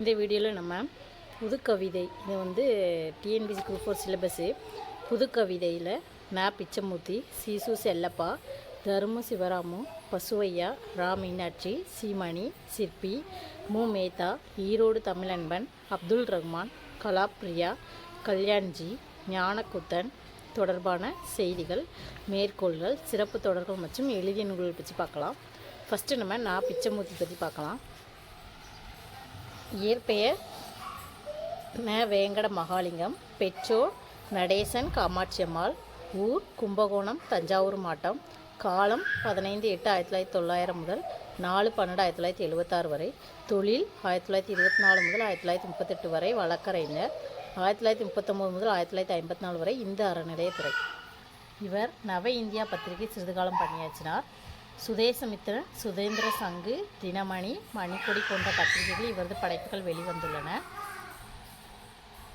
இந்த வீடியோவில் நம்ம புதுக்கவிதை இது வந்து டிஎன்பிசி குரூப் ஃபோர் சிலபஸ்ஸு புதுக்கவிதையில் நா பிச்சமூர்த்தி சீசு செல்லப்பா தரும சிவராமு பசுவையா ரா மீனாட்சி சீமணி சிற்பி மு மேத்தா ஈரோடு தமிழன்பன் அப்துல் ரஹ்மான் கலாப்ரியா கல்யாண்ஜி ஞானக்குத்தன் தொடர்பான செய்திகள் மேற்கோள்கள் சிறப்பு தொடர்கள் மற்றும் எழுதிய நூல்கள் பற்றி பார்க்கலாம். ஃபஸ்ட்டு நம்ம நா பிச்சமூர்த்தி பற்றி பார்க்கலாம். இயற்பெயர் ந வேங்கட மகாலிங்கம் பெற்றோர் நடேசன் காமாட்சியம்மாள் ஊர் கும்பகோணம் தஞ்சாவூர் மாவட்டம் காலம் பதினைந்து எட்டு ஆயிரத்தி தொள்ளாயிரத்தி தொள்ளாயிரம் முதல் நாலு பன்னெண்டு ஆயிரத்தி தொள்ளாயிரத்தி எழுபத்தாறு வரை தொழில் ஆயிரத்தி தொள்ளாயிரத்தி இருபத்தி நாலு முதல் ஆயிரத்தி தொள்ளாயிரத்தி முப்பத்தெட்டு வரை வழக்கறிஞர் ஆயிரத்தி தொள்ளாயிரத்தி முப்பத்தொம்போது முதல் ஆயிரத்தி தொள்ளாயிரத்தி ஐம்பத்தி நாலு வரை இந்து அறநிலையத்துறை இவர் நவ இந்தியா பத்திரிகை சிறிதுகாலம் பணியாற்றினார். சுதேசமித்திரன் சுதேந்திர சங்கு தினமணி மணிக்கொடி போன்ற பத்திரிகைகள் இவரது படைப்புகள் வெளிவந்துள்ளன.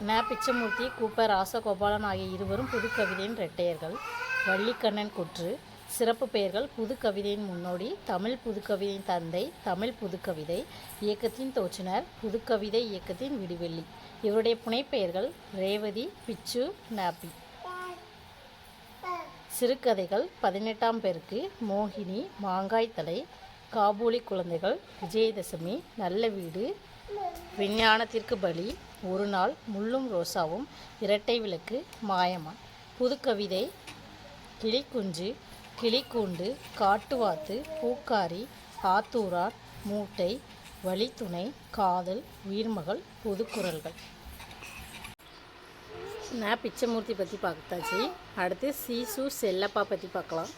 ந. பிச்சமூர்த்தி கூப்பர் ராசகோபாலன் ஆகிய இருவரும் புதுக்கவிதையின் இரட்டையர்கள். வள்ளிக்கண்ணன் குற்று. சிறப்பு பெயர்கள் புதுக்கவிதையின் முன்னோடி தமிழ் புதுக்கவிதையின் தந்தை தமிழ் புதுக்கவிதை இயக்கத்தின் தோற்றினர் புதுக்கவிதை இயக்கத்தின் விடிவெள்ளி. இவருடைய புனைப்பெயர்கள் ரேவதி பிச்சு நாப்பி சிறுகதைகள் பதினெட்டாம் பேருக்கு மோகினி மாங்காய்த்தலை காபூலி குழந்தைகள் விஜயதசமி நல்ல வீடு விஞ்ஞானத்திற்கு பலி ஒரு நாள் முள்ளும் ரோசாவும் இரட்டை விளக்கு மாயமான் புதுக்கவிதை கிளிக்குஞ்சு கிளிக்கூண்டு காட்டுவாத்து பூக்காரி ஆத்தூரார் மூட்டை வழித்துணை காதல் உயிர்மகள் புதுக்குரல்கள். நான் பிச்சமூர்த்தி பற்றி பார்த்தாச்சு. அடுத்து சீசு செல்லப்பா பற்றி பார்க்கலாம்.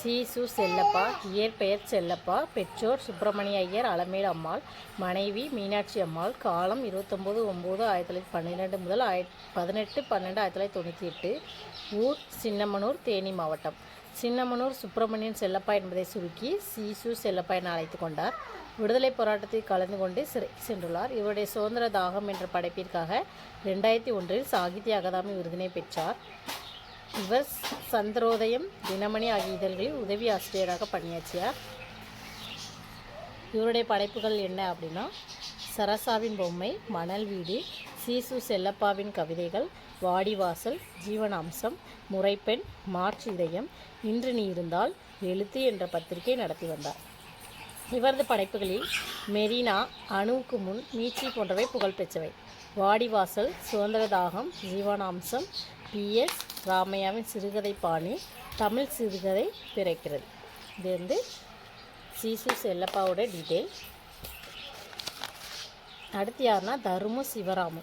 சீசு செல்லப்பா இயற்பெயர் செல்லப்பா பெற்றோர் சுப்பிரமணிய ஐயர் அலமேல் அம்மாள் மனைவி மீனாட்சி அம்மாள் காலம் இருபத்தொம்போது ஒம்பது ஆயிரத்தி தொள்ளாயிரத்தி பன்னிரெண்டு முதல் ஆயிரத்தி பதினெட்டு பன்னெண்டு ஆயிரத்தி தொள்ளாயிரத்தி தொண்ணூற்றி எட்டு ஊர் சின்னமனூர் தேனி மாவட்டம். சின்னமனூர் சுப்பிரமணியன் செல்லப்பா என்பதை சுருக்கி சீசு செல்லப்பா என அழைத்து கொண்டார். விடுதலை போராட்டத்தில் கலந்து கொண்டு சிறை சென்றுள்ளார். இவருடைய சுதந்திர தாகம் என்ற படைப்பிற்காக ரெண்டாயிரத்தி ஒன்றில் சாகித்ய அகாதமி விருதினை பெற்றார். இவர் சந்திரோதயம் தினமணி ஆகிய இதழ்களில் உதவி ஆசிரியராக பணியாற்றியார் இவருடைய படைப்புகள் என்ன அப்படின்னா சரசாவின் பொம்மை மணல் வீடு சீசு செல்லப்பாவின் கவிதைகள் வாடிவாசல் ஜீவனாம்சம் முறைப்பெண் மார்ச் இதயம் இன்று நீ இருந்தால் எழுத்து என்ற பத்திரிகை நடத்தி வந்தார். இவரது படைப்புகளில் மெரினா அணுவுக்கு முன் மீச்சி போன்றவை புகழ்பெற்றவை வாடிவாசல் சுதந்திர தாகம் ஜீவனாம்சம் பிஎஸ் ராமையாவின் சிறுகதை பாணி தமிழ் சிறுகதை பிறக்கிறது. இது வந்து சீசு செல்லப்பாவோட டீட்டெயில். அடுத்து யாருன்னா தருமு சிவராமு.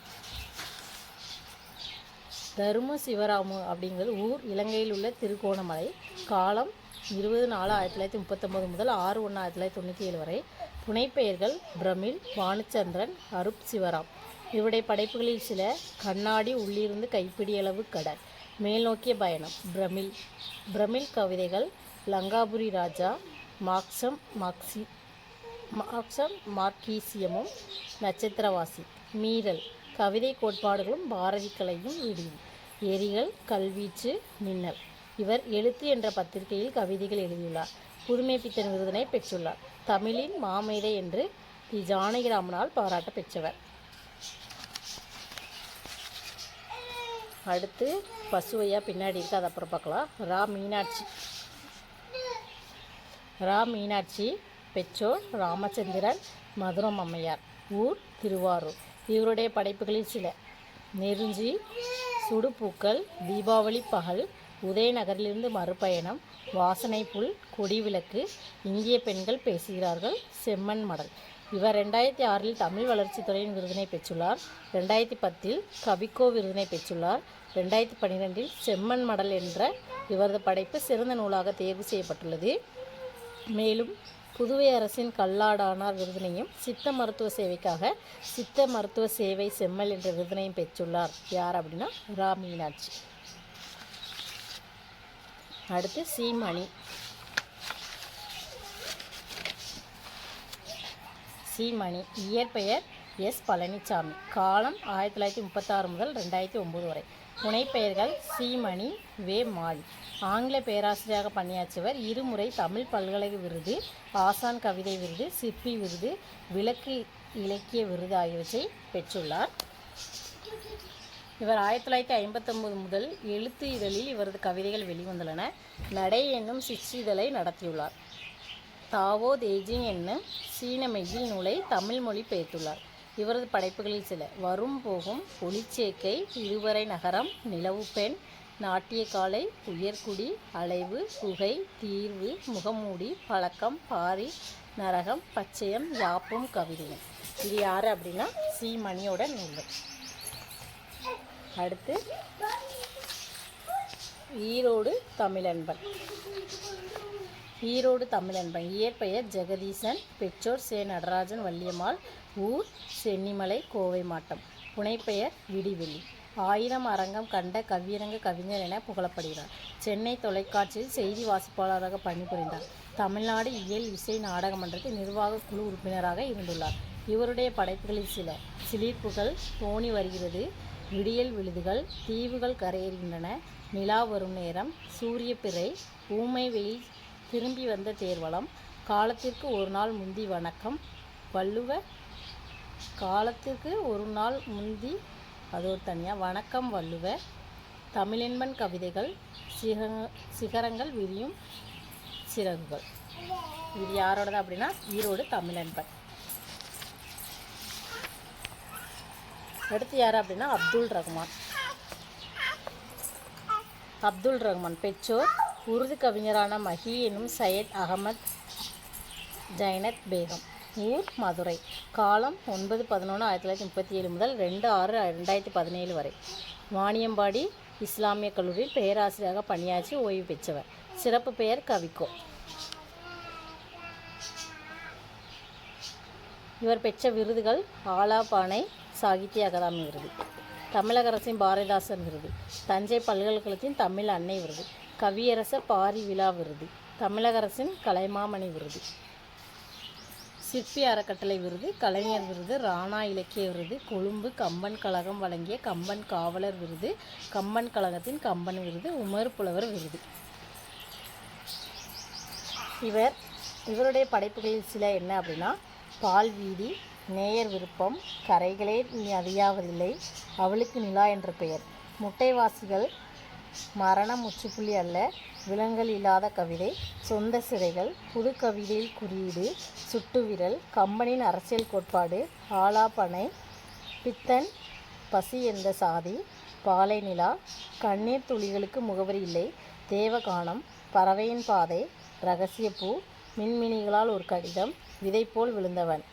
தரும சிவராமு அப்படிங்கிறது ஊர் இலங்கையில் உள்ள திருகோணமலை. காலம் இருபது நாலு ஆயிரத்தி தொள்ளாயிரத்தி முப்பத்தொம்போது முதல் ஆறு ஒன்று ஆயிரத்தி தொள்ளாயிரத்தி தொண்ணூற்றி ஏழு வரை புனைப்பெயர்கள் பிரமிழ் பானுச்சந்திரன் அருப் சிவராம். இவருடைய படைப்புகளில் சில கண்ணாடி உள்ளிருந்து கைப்பிடியளவு கடல் மேல்நோக்கிய பயணம் பிரமிழ் பிரமிழ் கவிதைகள் லங்காபுரி ராஜா மாக்சம் மாக்சி மார்க்சம் மார்க்கீசியமும் நட்சத்திரவாசி மீறல் கவிதை கோட்பாடுகளும் பாரதி கலையும் விடியும். எரிகள் கல்வீச்சு மின்னல். இவர் எழுத்து என்ற பத்திரிகையில் கவிதைகள் எழுதியுள்ளார். புதுமை பித்தன் விருதினை பெற்றுள்ளார். தமிழின் மாமேதை என்று தி ஜானகிராமனால் பாராட்ட பெற்றவர் அடுத்து பசுவையா பின்னாடி இருக்கு அதை அப்புறம் பார்க்கலாம். ரா மீனாட்சி. ரா மீனாட்சி பெற்றோர் ராமச்சந்திரன் மதுரம் அம்மையார் ஊர் திருவாரூர். இவருடைய படைப்புகளில் சில. நெருஞ்சி சுடுபூக்கள் தீபாவளி பகல் உதயநகரிலிருந்து மறுபயணம் வாசனை புல் கொடிவிளக்கு இந்திய பெண்கள் பேசுகிறார்கள் செம்மண் மடல். இவர் ரெண்டாயிரத்தி ஆறில் தமிழ் வளர்ச்சித்துறையின் விருதினை பெற்றுள்ளார். ரெண்டாயிரத்தி பத்தில் கவிக்கோ விருதினை பெற்றுள்ளார். ரெண்டாயிரத்தி பன்னிரெண்டில் செம்மண் மடல் என்ற இவரது படைப்பு சிறந்த நூலாக தேர்வு செய்யப்பட்டுள்ளது. மேலும் புதுவை அரசின் கல்லாடானார் விருதினையும் சித்த மருத்துவ சேவைக்காக சித்த மருத்துவ சேவை செம்மல் என்ற விருதினையும் பெற்றுள்ளார். யார் அப்படின்னா ரா மீனாட்சி. அடுத்து சீமணி சீமணி இயற்பெயர் எஸ் பழனிசாமி காலம் ஆயிரத்தி தொள்ளாயிரத்தி முப்பத்தாறு முதல் ரெண்டாயிரத்தி ஒம்பது வரை. புனைப்பெயர்கள் சீமணி வே மால் ஆங்கில பேராசிரியராக பணியாற்றியவர் இருமுறை தமிழ் பல்கலை விருது ஆசான் கவிதை விருது சிற்பி விருது விளக்கு இலக்கிய விருது ஆகியவற்றை பெற்றுள்ளார். இவர் ஆயிரத்தி தொள்ளாயிரத்தி ஐம்பத்தொம்பது முதல் எழுத்து இதழில் இவரது கவிதைகள் வெளிவந்துள்ளன. நடை என்னும் சிற்றிதழை நடத்தியுள்ளார். தாவோ தேஜிங் என்னும் சீன மெய்யில் நூலை தமிழ் மொழி பெயர்த்துள்ளார். இவரது படைப்புகளில் சில. வரும் போகும் ஒளிச்சேக்கை இருவரை நகரம் நிலவு பெண் நாட்டியக்காலை உயர்குடி அலைவு குகை தீர்வு முகமூடி பழக்கம் பாரி நரகம் பச்சையம் யாப்பும் கவிதையும். இது யார் அப்படின்னா சி. மணியோட நூல் அடுத்து ஈரோடு தமிழன்பன். ஈரோடு தமிழன்பன் இயற்பெயர் ஜெகதீசன் பெற்றோர் சே நடராஜன் வள்ளியம்மாள் ஊர் சென்னிமலை கோவை மாட்டம் புனைப்பெயர் விடிவெளி. ஆயிரம் அரங்கம் கண்ட கவியரங்க கவிஞர் என புகழப்படுகிறார். சென்னை தொலைக்காட்சியில் செய்தி வாசிப்பாளராக பணிபுரிந்தார். தமிழ்நாடு இயல் இசை நாடக மன்றத்தின் நிர்வாக குழு உறுப்பினராக இருந்துள்ளார். இவருடைய படைப்புகளில் சில சிலிர்ப்புகள் தோணி வருகிறது. விடியல் விழுதுகள் தீவுகள் கரையேறுகின்றன. நிலா வரும் நேரம் சூரிய பிறை ஊமை வெயில் திரும்பி வந்த தேர்வலம் காலத்திற்கு ஒரு நாள் முந்தி வணக்கம். வள்ளுவ காலத்திற்கு ஒரு நாள் முந்தி அது ஒரு தனியாக வணக்கம் வள்ளுவ. தமிழென்பன் கவிதைகள் சிக சிகரங்கள் விரியும் சிறகுகள். இது யாரோடது அப்படின்னா ஈரோடு தமிழன்பன். அடுத்து யார் அப்படின்னா அப்துல் ரஹ்மான். அப்துல் ரஹ்மான் பெற்றோர். உருது கவிஞரான மஹி எனும் சையத் அகமத் ஜைனத் பேகம். ஊர் மதுரை. காலம் ஒன்பது பதினொன்று ஆயிரத்தி தொள்ளாயிரத்தி முப்பத்தி ஏழு முதல் ரெண்டு ஆறு ரெண்டாயிரத்தி பதினேழு வரை. வாணியம்பாடி இஸ்லாமிய கல்லூரியில் பேராசிரியராக பணியாற்றி ஓய்வு பெற்றவர். சிறப்பு பெயர் கவிக்கோ. இவர் பெற்ற விருதுகள் ஆலாபானை சாகித்ய அகாதமி விருது தமிழக அரசின் பாரதிதாசன் விருது தஞ்சை பல்கலைக்கழகத்தின் தமிழ் அன்னை விருது கவியரசர் பாரி விழா விருது. தமிழக அரசின் கலைமாமணி விருது. சிற்பி அறக்கட்டளை விருது கலைஞர் விருது ராணா இலக்கிய விருது கொழும்பு கம்பன் கழகம் வழங்கிய கம்பன் காவலர் விருது கம்பன் கழகத்தின் கம்பன் விருது உமர் புலவர் விருது. இவர் இவருடைய படைப்புகளில் சில என்ன அப்படின்னா பால்வீதி நேயர் விருப்பம் கரைகளே நீ அறியாவதில்லை அவளுக்கு நிலா என்ற பெயர். முட்டைவாசிகள் மரணம் முற்றுப்புள்ளி அல்ல. விலங்கல் இல்லாத கவிதை சொந்த சிறைகள் புது கவிதையில் குறியீடு சுட்டுவிரல் கம்பனின் அரசியல் கோட்பாடு ஆலாப்பனை பித்தன் பசி எந்த சாதி பாலை நிலா கண்ணீர் துளிகளுக்கு முகவரி இல்லை தேவகானம் பறவையின் பாதை ரகசிய பூ மின்மினிகளால் ஒரு கடிதம் விதை போல் விழுந்தவன்.